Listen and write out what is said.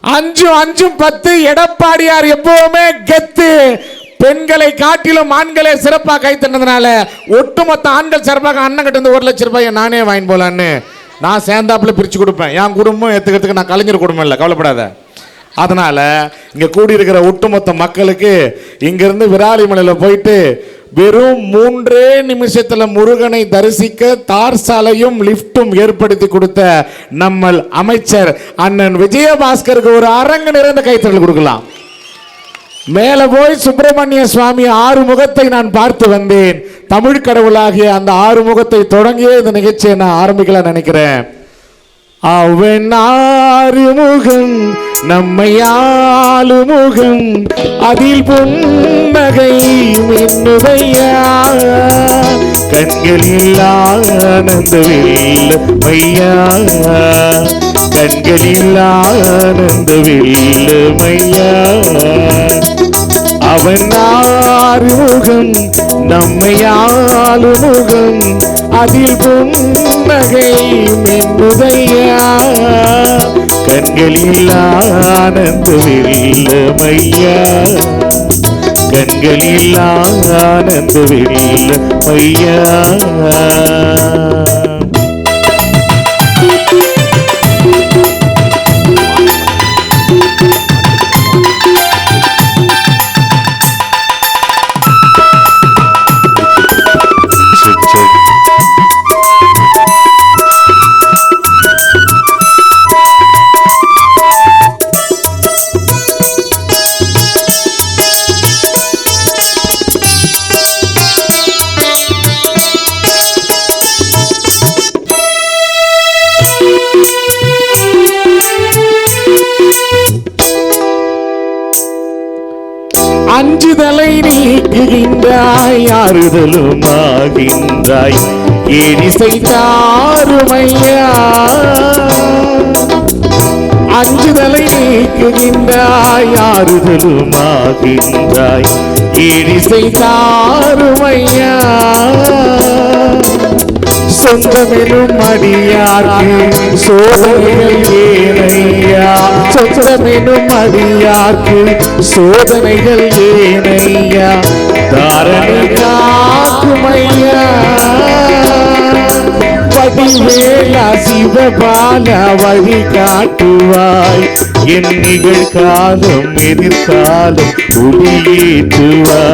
அஞ்சும் அஞ்சும் பத்து எடப்பாடியார் எப்பவுமே கெத்து. பெண்களை காட்டிலும் ஆண்களே சிறப்பாக கை ஒட்டுமொத்த ஆண்கள் சிறப்பாக அண்ணன் கிட்ட இருந்து ஒரு லட்சம் ரூபாய் நானே வாங்கி போலான்னு. நான் சேர்ந்தாப்புல பிரிச்சு கொடுப்பேன். என் குடும்பம் ஏற்றுக்கிறதுக்கு நான் கலைஞர் குடும்பம் இல்லை கவலைப்படாத. அதனால இங்கே கூடியிருக்கிற ஒட்டுமொத்த மக்களுக்கு இங்கிருந்து விராலிமலையில் போயிட்டு வெறும் மூன்றே நிமிஷத்தில் முருகனை தரிசிக்க தார் சாலையும் லிஃப்ட்டும் ஏற்படுத்தி கொடுத்த நம்ம அமைச்சர் அண்ணன் விஜயபாஸ்கருக்கு ஒரு அரங்கு நிறைந்த கைத்தறல் கொடுக்கலாம். மேலே போய் சுப்பிரமணிய சுவாமி ஆறு முகத்தை நான் பார்த்து வந்தேன். தமிழ் கடவுளாகிய அந்த ஆறு முகத்தை தொடங்கியே இந்த நிகழ்ச்சியை நான் ஆரம்பிக்கலாம் நினைக்கிறேன். அவன் ஆறுமுகம் நம்மை ஆளுமுகம். அதில் புன்னகை மின்னுவையா? கண்களில் ஆனந்தவில் மையா? கண்களில் ஆனந்தவில் மையா? அவன் ஆறுமுகம் நம்மை ஆளுமுகம். அதில் புன்னகை மின்னுதையா கண்களில் ஆனந்த வெள்ளமையா கண்களில் ஆனந்த வெள்ளமையா அஞ்சுதலை நீக்குகின்றாய் ஆறுதலும் ஆகின்றாய் எரிசை தாருமையா? அஞ்சுதலை நீக்குகின்றாய் ஆறுதலும் ஆகின்றாய் எரிசை தாருமையா? சொந்தமெனும் அடியார்க்கு சோதனைகள் ஏனையா? சொந்தமெனும் அடியார்க்கு சோதனைகள் ஏனையா? தாரணை காக்குமையா வடிவேலா சிவபால வழி காட்டுவாய். என் நிகழ்காலம் எதிர்காலம் ஒளியேற்றுவாய்